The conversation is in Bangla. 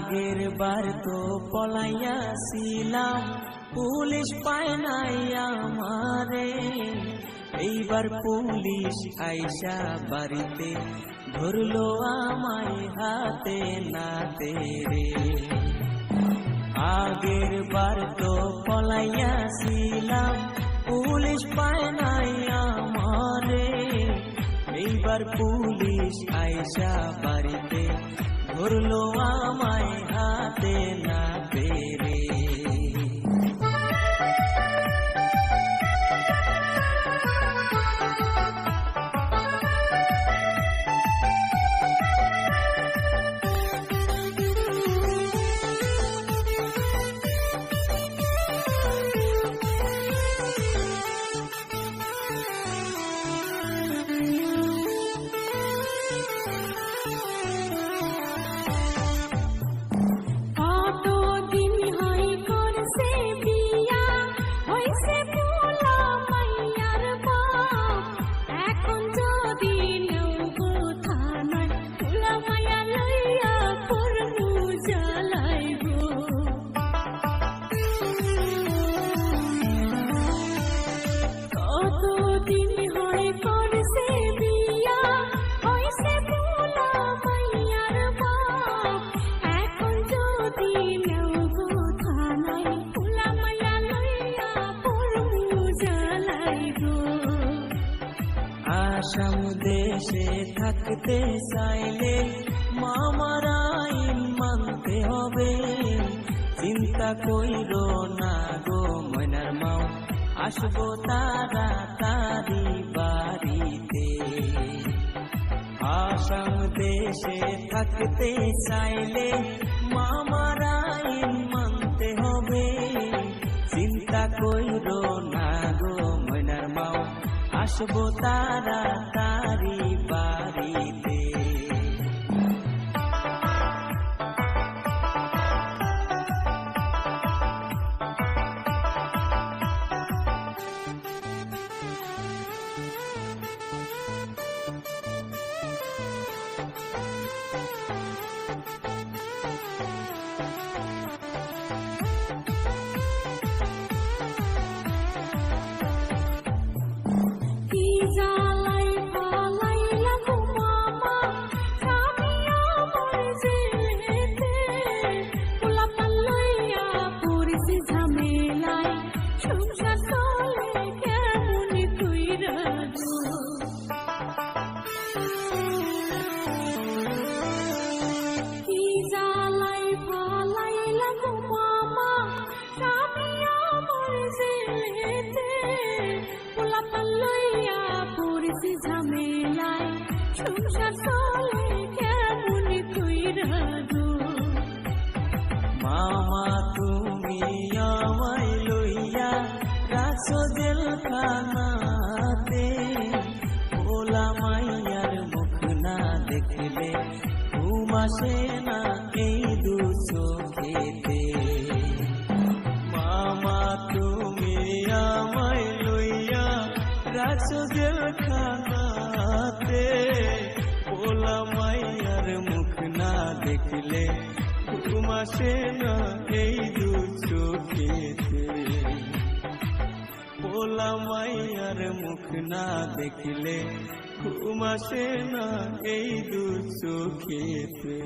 আগের বার তো পলাইয়াছিলাম, পুলিশ পায় নাই আমারে। এইবার পুলিশ আইসা বাড়িতে, ধরলো আমায় হাতে নাতে রে। আগের বার তো পলাইয়াছিলাম, পুলিশ পায় নাই আমারে। এইবার পুলিশ আইসা বাড়িতে ধরলো আমায় হাতে না আসাম দেশে থাকতে চাইলে মামার আইন মানতে হবে। চিন্তা কইর না গো ময়নার মাও, আসব তারা তারি বাড়িতে। আসাম দেশে থাকতে চাইলে মামার আইন মানতে হবে। চিন্তা কইর না গো ময়নার মাও আসব তারা তারি বাড়িতে কি all পড়েছে ঝামেলায় সংসার চলে কেমন কইরা গো মামা তুমি আমায় লইয়া রাখো জেলখানাতে। ভোলা মাইয়ার মুখ না দেখলে ঘুম আসে না এই দু চোখেতে। রাখো জেলখানাতে ভোলা মাইয়ার মুখ না দেখলে ঘুম আসে না এই দু চোখেতে। পোলা মাইয়ার মুখ না দেখলে ঘুম আসে না এই দু চোখেতে।